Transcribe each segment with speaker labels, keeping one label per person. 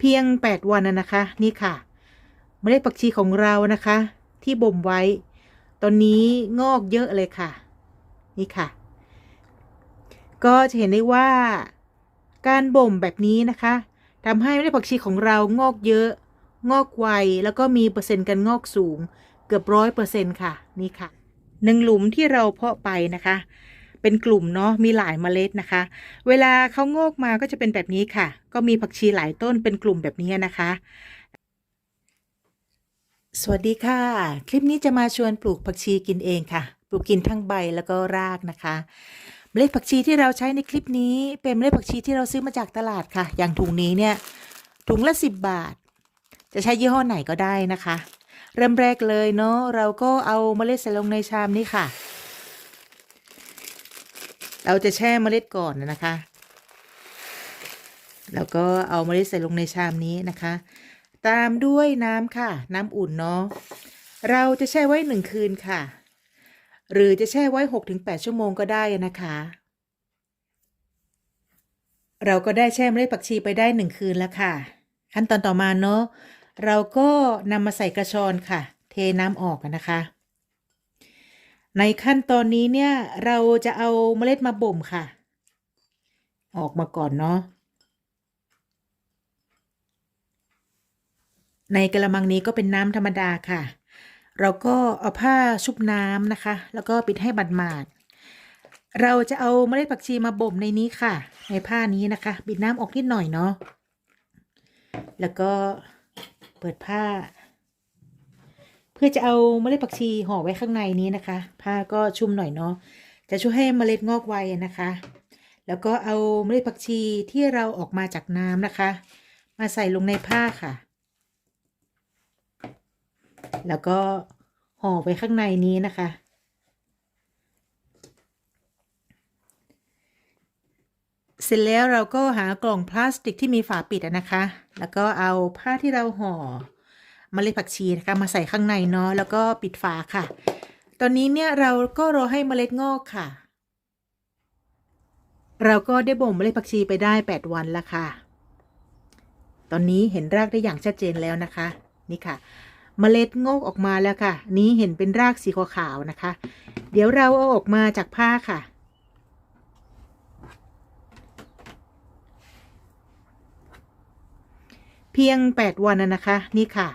Speaker 1: เพียง 8 วันนะนะคะ นี่ค่ะเมล็ดผักชีของเรานะคะ ที่บ่มไว้ ตอนนี้งอกเยอะเลยค่ะ นี่ค่ะ ก็จะเห็นได้ว่า การบ่มแบบนี้นะคะทำให้เมล็ดผักชีของเรางอกเยอะ งอกไวแล้วก็มีเปอร์เซ็นต์การงอกสูง เกือบร้อยเปอร์เซ็นต์ค่ะ นี่ค่ะหนึ่งหลุมที่เราเพาะไปนะคะ เป็นกลุ่มเนาะมีหลายเมล็ดนะคะ เวลาเขางอกมาก็จะเป็นแบบนี้ค่ะ ก็มีผักชีหลายต้นเป็นกลุ่มแบบนี้นะคะ สวัสดีค่ะ คลิปนี้จะมาชวนปลูกผักชีกินเองค่ะ ปลูกกินทั้งใบแล้วก็รากนะคะเมล็ดผักชีที่เราใช้ในคลิปนี้ เป็นเมล็ดผักชีที่เราซื้อมาจากตลาดค่ะ อย่างถุงนี้เนี่ยถุงละสิบบาท จะใช้ยี่ห้อไหนก็ได้นะคะ เริ่มแรกเลยเนาะเราก็เอาเมล็ดใส่ลงในชามนี้ค่ะ เราจะแช่เมล็ดก่อนนะคะ แล้วก็เอาเมล็ดใส่ลงในชามนี้นะคะ ตามด้วยน้ำค่ะ น้ำอุ่นเนาะ เราจะแช่ไว้หนึ่งคืนค่ะ หรือจะแช่ไว้หกถึงแปดชั่วโมงก็ได้นะคะ เราก็ได้แช่เมล็ดผักชีไปได้หนึ่งคืนแล้วค่ะ ขั้นตอนต่อมาเนาะ เราก็นำมาใส่กระชอนค่ะ เทน้ำออกนะคะ ในขั้นตอนนี้เนี่ยเราจะเอาเมล็ดมาบ่มค่ะ ออกมาก่อนเนาะในกระมังนี้ก็เป็นน้ำธรรมดาค่ะ เราก็เอาผ้าชุบน้ำนะคะ แล้วก็ปิดให้บัดหมาด เราจะเอาเมล็ดผักชีมาบ่มในนี้ค่ะ ในผ้านี้นะคะบิดน้ำออกนิดหน่อยเนาะแล้วก็เปิดผ้า พื่อจะเอาเมล็ดผักชีห่อไว้ข้างในนี้นะคะ ผ้าก็ชุ่มหน่อยเนาะจะช่วยให้เมล็ดงอกไวนะคะ แล้วก็เอาเมล็ดผักชีที่เราออกมาจากน้ำนะคะ มาใส่ลงในผ้าค่ะ แล้วก็ห่อไว้ข้างในนี้นะคะ เสร็จแล้วเราก็หากล่องพลาสติกที่มีฝาปิดนะคะ แล้วก็เอาผ้าที่เราห่อ เมล็ดผักชีนะคะมาใส่ข้างในเนาะแล้วก็ปิดฝาค่ะ ตอนนี้เนี่ยเราก็รอให้เมล็ดงอกค่ะ เราก็ได้บ่มเมล็ดผักชีไปได้ 8 วันแล้วค่ะ ตอนนี้เห็นรากได้อย่างชัดเจนแล้วนะคะ นี่ค่ะเมล็ดงอกออกมาแล้วค่ะ นี้เห็นเป็นรากสีขาวๆนะคะ เดี๋ยวเราเอาออกมาจากผ้าค่ะเพียง 8 วันนะนะคะ นี่ค่ะ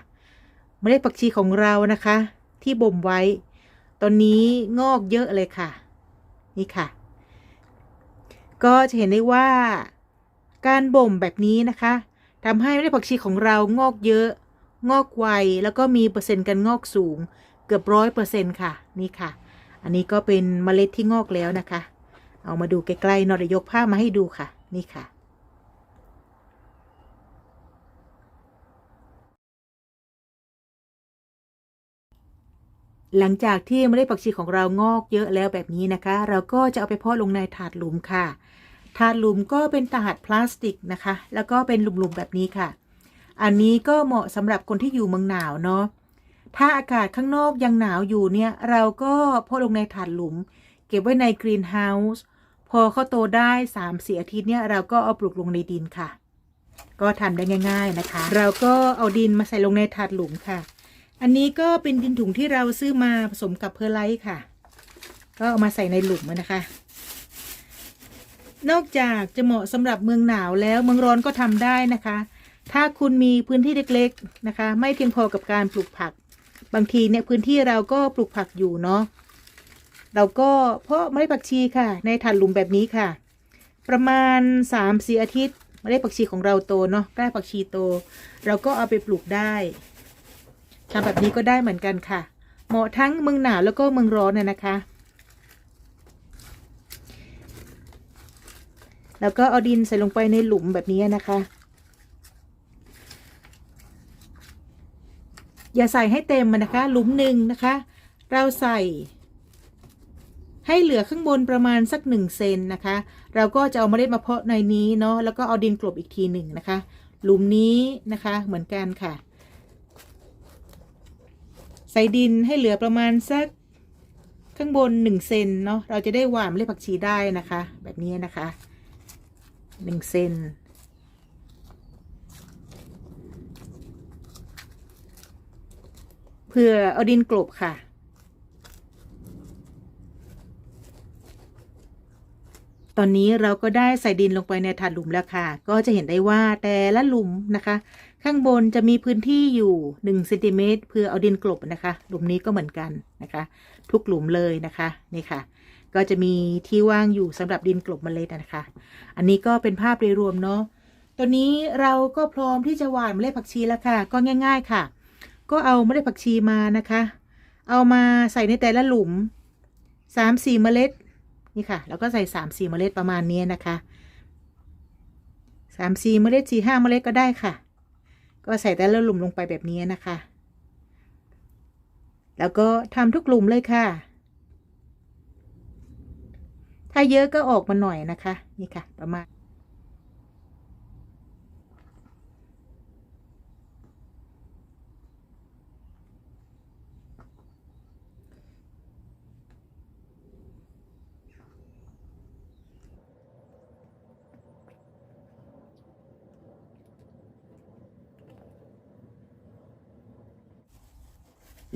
Speaker 1: มล็ดผักชีของเรานะคะ ที่บ่มไว้ ตอนนี้งอกเยอะเลยค่ะ นี่ค่ะ ก็จะเห็นได้ว่า การบ่มแบบนี้นะคะทำให้เมล็ดผักชีของเรางอกเยอะ งอกไวแล้วก็มีเปอร์เซ็นต์การงอกสูง เกือบร้อยเปอร์เซ็นต์ค่ะ นี่ค่ะ อันนี้ก็เป็นเมล็ดที่งอกแล้วนะคะ เอามาดูใกล้ๆนอเดี๋ยวยกผ้ามาให้ดูค่ะ นี่ค่ะ หลังจากที่เมล็ดผักชีของเรางอกเยอะแล้วแบบนี้นะคะ เราก็จะเอาไปเพาะลงในถาดหลุมค่ะ ถาดหลุมก็เป็นถาดพลาสติกนะคะ แล้วก็เป็นหลุมๆแบบนี้ค่ะ อันนี้ก็เหมาะสำหรับคนที่อยู่เมืองหนาวเนาะถ้าอากาศข้างนอกยังหนาวอยู่เนี่ย เราก็เพาะลงในถาดหลุม เก็บไว้ในกรีนเฮาส์พอเขาโตได้3ามสี่อาทิตย์เนี่ยเราก็เอาปลูกลงในดินค่ะ ก็ทำได้ง่าย ๆนะคะ เราก็เอาดินมาใส่ลงในถาดหลุมค่ะ อันนี้ก็เป็นดินถุงที่เราซื้อมาผสมกับเพอร์ไลท์ค่ะ ก็เอามาใส่ในหลุมนะคะ นอกจากจะเหมาะสำหรับเมืองหนาวแล้วเมืองร้อนก็ทำได้นะคะ ถ้าคุณมีพื้นที่เล็กๆนะคะ ไม่เพียงพอกับการปลูกผัก บางทีเนี่ยพื้นที่เราก็ปลูกผักอยู่เนาะเราก็เพาะเมล็ดผักชีค่ะ ในถาดหลุมแบบนี้ค่ะ ประมาณ3ามสี่อาทิตย์เมล็ดผักชีของเราโตเนาะกล้าผักชีโต เราก็เอาไปปลูกได้ ทำแบบนี้ก็ได้เหมือนกันค่ะ เหมาะทั้งเมืองหนาวแล้วก็เมืองร้อนน่ะนะคะ แล้วก็เอาดินใส่ลงไปในหลุมแบบนี้นะคะ อย่าใส่ให้เต็มมันนะคะ หลุมหนึ่งนะคะ เราใส่ ให้เหลือข้างบนประมาณสักหนึ่งเซนนะคะ เราก็จะเอาเมล็ดมาเพาะในนี้เนาะแล้วก็เอาดินกลบอีกทีหนึ่งนะคะ หลุมนี้นะคะเหมือนกันค่ะ ใส่ดินให้เหลือประมาณสักข้างบนหนึ่งเซนเนาะเราจะได้หวานเมล็ดผักชีได้นะคะ แบบนี้นะคะหนึ่งเซนเพื่อเอาดินกลบค่ะตอนนี้เราก็ได้ใส่ดินลงไปในถาดหลุมแล้วค่ะ ก็จะเห็นได้ว่าแต่ละหลุมนะคะ ข้างบนจะมีพื้นที่อยู่1เซนติเมตรเพื่อเอาดินกลบนะคะ หลุมนี้ก็เหมือนกันนะคะ ทุกหลุมเลยนะคะนี่ค่ะ ก็จะมีที่ว่างอยู่สำหรับดินกลบเมล็ดนะคะ อันนี้ก็เป็นภาพโดยรวมเนาะตอนนี้เราก็พร้อมที่จะหว่านเมล็ดผักชีแล้วค่ะ ก็ง่าย ๆค่ะ ก็เอาเมล็ดผักชีมานะคะ เอามาใส่ในแต่ละหลุมสามสี่เมล็ดนี่ค่ะ แล้วก็ใส่สามสี่เมล็ดประมาณนี้นะคะสามสี่เมล็ดสี่ห้าเมล็ดก็ได้ค่ะ ก็ใส่แต่ละหลุมลงไปแบบนี้นะคะ แล้วก็ทำทุกหลุมเลยค่ะ ถ้าเยอะก็ออกมาหน่อยนะคะ นี่ค่ะ ประมาณ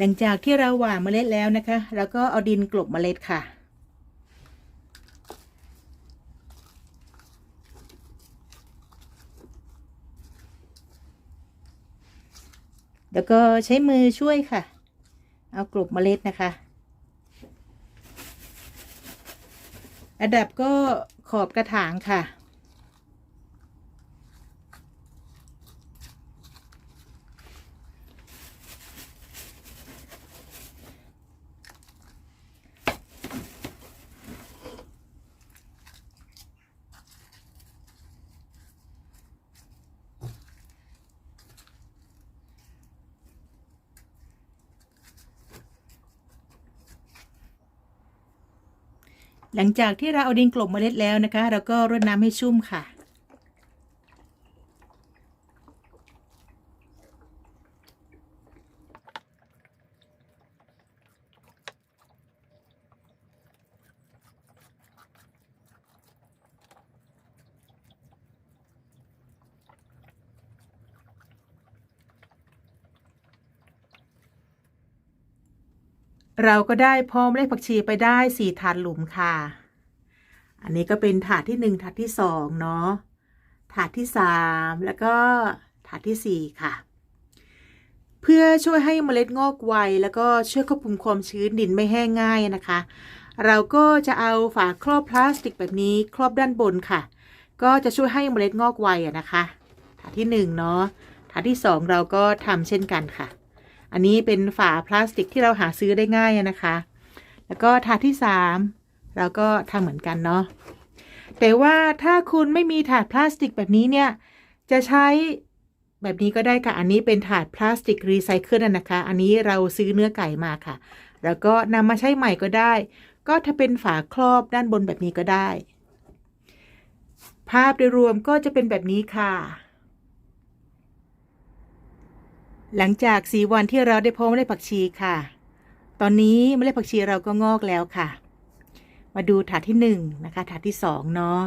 Speaker 1: หลังจากที่เราหว่านเมล็ดแล้วนะคะแล้วก็เอาดินกลบเมล็ดค่ะ แล้วก็ใช้มือช่วยค่ะ เอากลบเมล็ดนะคะระดับก็ขอบกระถางค่ะ หลังจากที่เราเอาดินกลบเมล็ดแล้วนะคะ เราก็รดน้ำให้ชุ่มค่ะ เราก็ได้พร้อมเลขผักชีไปได้สี่ถาดหลุมค่ะ อันนี้ก็เป็นถาดที่หนึ่งถาดที่สองเนาะ ถาดที่สามแล้วก็ถาดที่สี่ค่ะ เพื่อช่วยให้เมล็ดงอกไวแล้วก็ช่วยควบคุมความชื้นดินไม่แห้งง่ายนะคะ เราก็จะเอาฝาครอบพลาสติกแบบนี้ครอบด้านบนค่ะ ก็จะช่วยให้เมล็ดงอกไวอะนะคะ ถาดที่หนึ่งเนาะ ถาดที่สองเราก็ทำเช่นกันค่ะ อันนี้เป็นฝาพลาสติกที่เราหาซื้อได้ง่ายนะคะ แล้วก็ถาดที่สามเราก็ทำเหมือนกันเนาะแต่ว่าถ้าคุณไม่มีถาดพลาสติกแบบนี้เนี่ย จะใช้แบบนี้ก็ได้ค่ะ อันนี้เป็นถาดพลาสติกรีไซเคิลนะคะ อันนี้เราซื้อเนื้อไก่มาค่ะ แล้วก็นำมาใช้ใหม่ก็ได้ ก็ถ้าเป็นฝาครอบด้านบนแบบนี้ก็ได้ ภาพโดยรวมก็จะเป็นแบบนี้ค่ะ หลังจากสีวันที่เราได้เพาะเมล็ดผักชีค่ะ ตอนนี้เมล็ดผักชีเราก็งอกแล้วค่ะ มาดูถาดที่หนึ่งนะคะถาดที่สองเนาะ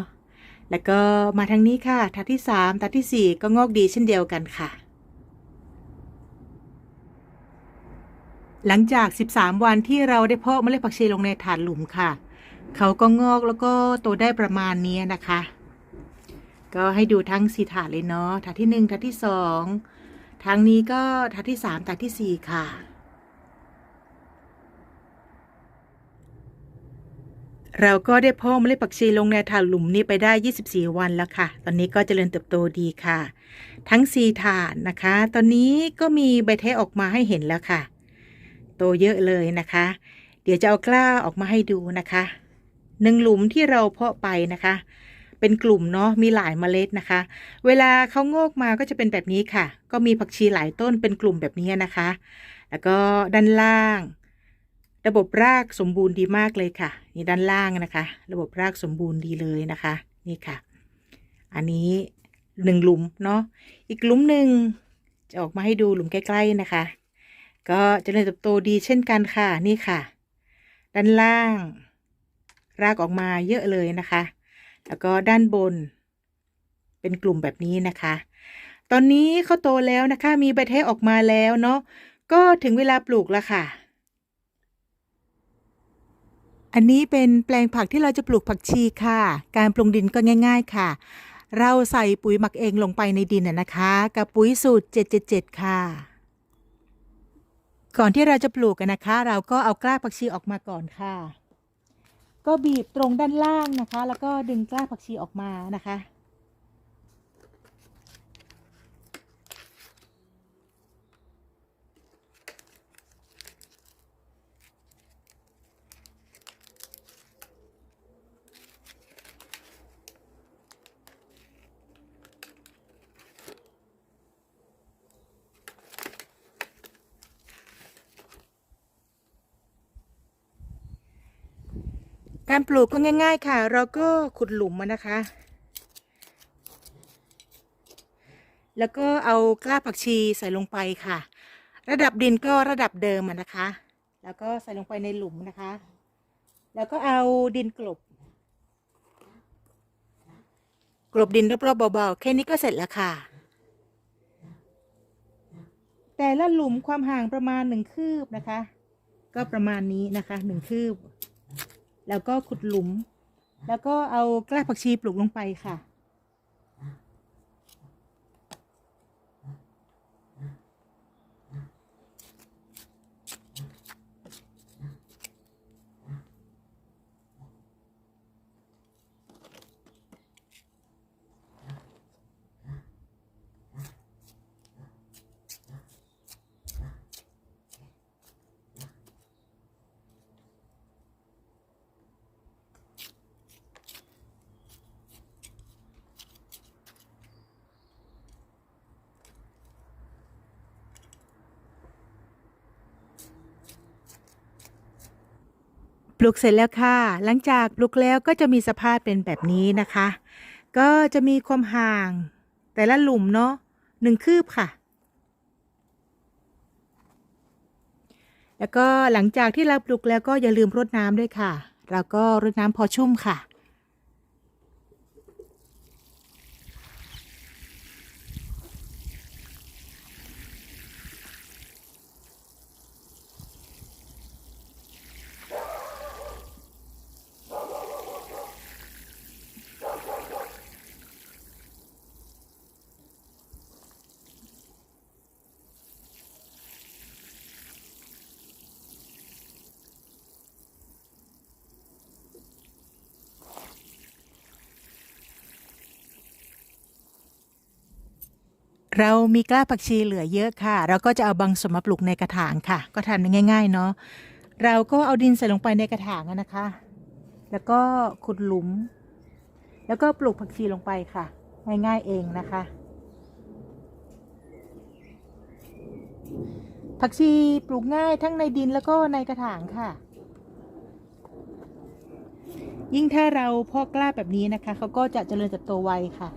Speaker 1: แล้วก็มาทางนี้ค่ะถาดที่สามถาดที่สี่ก็งอกดีเช่นเดียวกันค่ะ หลังจาก 13 วันที่เราได้เพาะเมล็ดผักชีลงในถาดหลุมค่ะ เขาก็งอกแล้วก็โตได้ประมาณนี้นะคะ ก็ให้ดูทั้งสีถาดเลยเนาะ ถาดที่หนึ่งถาดที่สอง ทางนี้ก็ถาดที่สามถาดที่สี่ค่ะ เราก็ได้เพาะเมล็ดผักชีลงในถาดหลุมนี้ไปได้ 24 วันแล้วค่ะ ตอนนี้ก็เจริญเติบโตดีค่ะ ทั้ง 4 ถาดนะคะ ตอนนี้ก็มีใบแท้ออกมาให้เห็นแล้วค่ะ โตเยอะเลยนะคะ เดี๋ยวจะเอากล้าออกมาให้ดูนะคะหนึ่งหลุมที่เราเพาะไปนะคะ เป็นกลุ่มเนาะมีหลายเมล็ดนะคะ เวลาเขางอกมาก็จะเป็นแบบนี้ค่ะ ก็มีผักชีหลายต้นเป็นกลุ่มแบบนี้นะคะ แล้วก็ด้านล่าง ระบบรากสมบูรณ์ดีมากเลยค่ะ นี่ด้านล่างนะคะ ระบบรากสมบูรณ์ดีเลยนะคะ นี่ค่ะ อันนี้หนึ่งหลุมเนาะอีกหลุมหนึ่งจะออกมาให้ดูหลุมใกล้ๆนะคะ ก็เจริญเติบโตดีเช่นกันค่ะนี่ค่ะ ด้านล่าง รากออกมาเยอะเลยนะคะ แล้วก็ด้านบน เป็นกลุ่มแบบนี้นะคะ ตอนนี้เขาโตแล้วนะคะ มีใบแท้ออกมาแล้วเนาะก็ถึงเวลาปลูกแล้วค่ะ อันนี้เป็นแปลงผักที่เราจะปลูกผักชีค่ะ การปรุงดินก็ง่าย ๆค่ะ เราใส่ปุ๋ยหมักเองลงไปในดินนะนะคะ กับปุ๋ยสูตร 777 ค่ะก่อนที่เราจะปลูกกันนะคะ เราก็เอากล้าผักชีออกมาก่อนค่ะ ก็บีบตรงด้านล่างนะคะ แล้วก็ดึงกล้าผักชีออกมานะคะ การปลูกก็ง่าย ๆ ค่ะ เราก็ขุดหลุมมานะคะ แล้วก็เอากล้าผักชีใส่ลงไปค่ะ ระดับดินก็ระดับเดิมอะนะคะ แล้วก็ใส่ลงไปในหลุมนะคะ แล้วก็เอาดินกลบ กลบดินรอบๆเบาๆแค่นี้ก็เสร็จแล้วค่ะ แต่ละหลุมความห่างประมาณหนึ่งคืบนะคะ ก็ประมาณนี้นะคะหนึ่งคืบ แล้วก็ขุดหลุม แล้วก็เอากล้าผักชีปลูกลงไปค่ะ ลูกเสร็จแล้วค่ะ หลังจากปลูกแล้วก็จะมีสภาพเป็นแบบนี้นะคะ ก็จะมีความห่าง แต่ละหลุมเนาะหนึ่งคืบค่ะ แล้วก็หลังจากที่เราปลูกแล้วก็อย่าลืมรดน้ำด้วยค่ะเราก็รดน้ำพอชุ่มค่ะ เรามีกล้าผักชีเหลือเยอะค่ะ เราก็จะเอาบางส่วนมาปลูกในกระถางค่ะ ก็ทำง่าย ๆ เนาะเราก็เอาดินใส่ลงไปในกระถางนะคะ แล้วก็ขุดหลุม แล้วก็ปลูกผักชีลงไปค่ะ ง่ายๆเองนะคะ ผักชีปลูกง่ายทั้งในดินแล้วก็ในกระถางค่ะ ยิ่งถ้าเราพาะกล้าแบบนี้นะคะเขาก็จะเจริญเติบโตไวค่ะ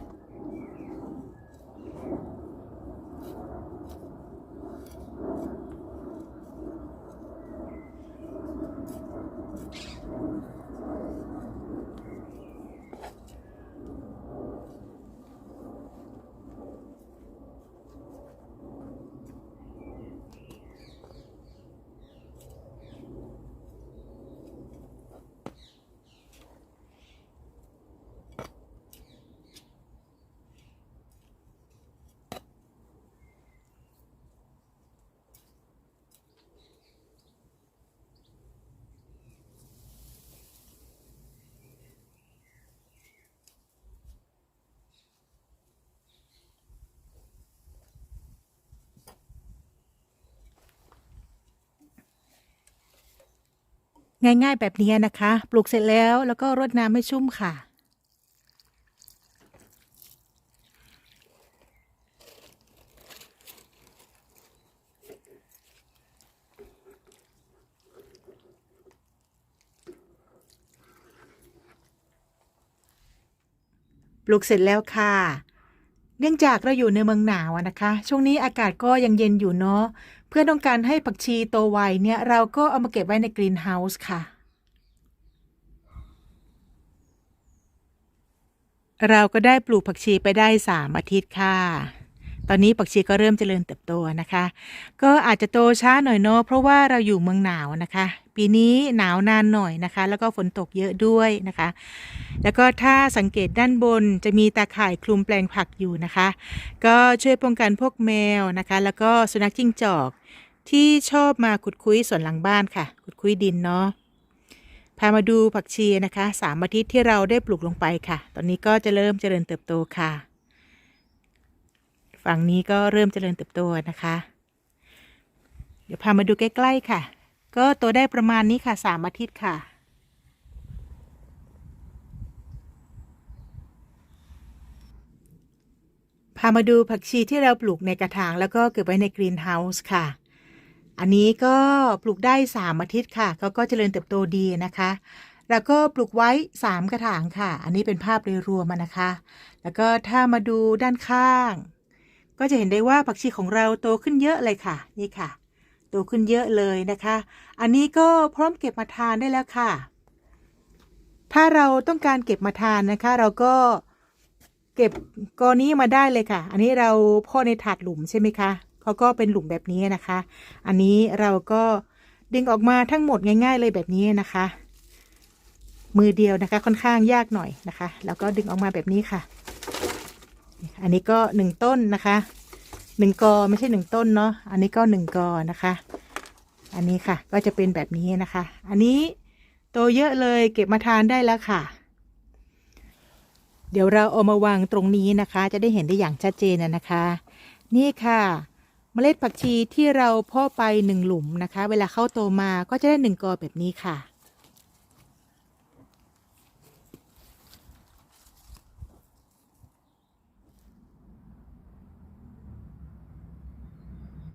Speaker 1: ง่ายๆแบบนี้นะคะ ปลูกเสร็จแล้วแล้วก็รดน้ำให้ชุ่มค่ะ ปลูกเสร็จแล้วค่ะ เนื่องจากเราอยู่ในเมืองหนาวนะคะ ช่วงนี้อากาศก็ยังเย็นอยู่เนาะ พื่อต้องการให้ผักชีโตไวเนี่ยเราก็เอามาเก็บไว้ในกรีนเฮาส์ค่ะ เราก็ได้ปลูกผักชีไปได้สามอาทิตย์ค่ะ ตอนนี้ผักชีก็เริ่มเจริญเติบโตนะคะ ก็อาจจะโตช้าหน่อยเนาะเพราะว่าเราอยู่เมืองหนาวนะคะ ปีนี้หนาวนานหน่อยนะคะ แล้วก็ฝนตกเยอะด้วยนะคะ แล้วก็ถ้าสังเกตด้านบนจะมีตาข่ายคลุมแปลงผักอยู่นะคะ ก็ช่วยป้องกันพวกแมวนะคะ แล้วก็สุนัขจิ้งจอกที่ชอบมาขุดคุยส่วนหลังบ้านค่ะ ขุดคุยดินเนาะพามาดูผักชีนะคะสามอาทิตย์ที่เราได้ปลูกลงไปค่ะ ตอนนี้ก็จะเริ่มเจริญเติบโตค่ะ ฝั่งนี้ก็เริ่มเจริญเติบโตนะคะ เดี๋ยวพามาดูใกล้ ๆ ค่ะ ก็โตได้ประมาณนี้ค่ะสามอาทิตย์ค่ะพามาดูผักชีที่เราปลูกในกระถางแล้วก็เก็บไว้ในกรีนเฮาส์ค่ะ อันนี้ก็ปลูกได้สามอาทิตย์ค่ะเขาก็เจริญเติบโตดีนะคะ แล้วก็ปลูกไว้สามกระถางค่ะ อันนี้เป็นภาพโดยรวมนะคะ แล้วก็ถ้ามาดูด้านข้าง ก็จะเห็นได้ว่าผักชีของเราโตขึ้นเยอะเลยค่ะ นี่ค่ะ โตขึ้นเยอะเลยนะคะ อันนี้ก็พร้อมเก็บมาทานได้แล้วค่ะ ถ้าเราต้องการเก็บมาทานนะคะ เราก็เก็บกอนี้มาได้เลยค่ะ อันนี้เราพ่อในถาดหลุมใช่ไหมคะเขาก็เป็นหลุมแบบนี้นะคะ อันนี้เราก็ดึงออกมาทั้งหมดง่าย ๆ เลยแบบนี้นะคะ มือเดียวนะคะค่อนข้างยากหน่อยนะคะ แล้วก็ดึงออกมาแบบนี้ค่ะ อันนี้ก็หนึ่งต้นนะคะหนึ่งกอไม่ใช่หนึ่งต้นเนาะอันนี้ก็หนึ่งกอนะคะ อันนี้ค่ะก็จะเป็นแบบนี้นะคะ อันนี้โตเยอะเลยเก็บมาทานได้แล้วค่ะ เดี๋ยวเราเอามาวางตรงนี้นะคะ จะได้เห็นได้อย่างชัดเจนนะคะ นี่ค่ะเมล็ดผักชีที่เราเพาะไปหนึ่งหลุมนะคะ เวลาเข้าโตมาก็จะได้หนึ่งกอแบบนี้ค่ะ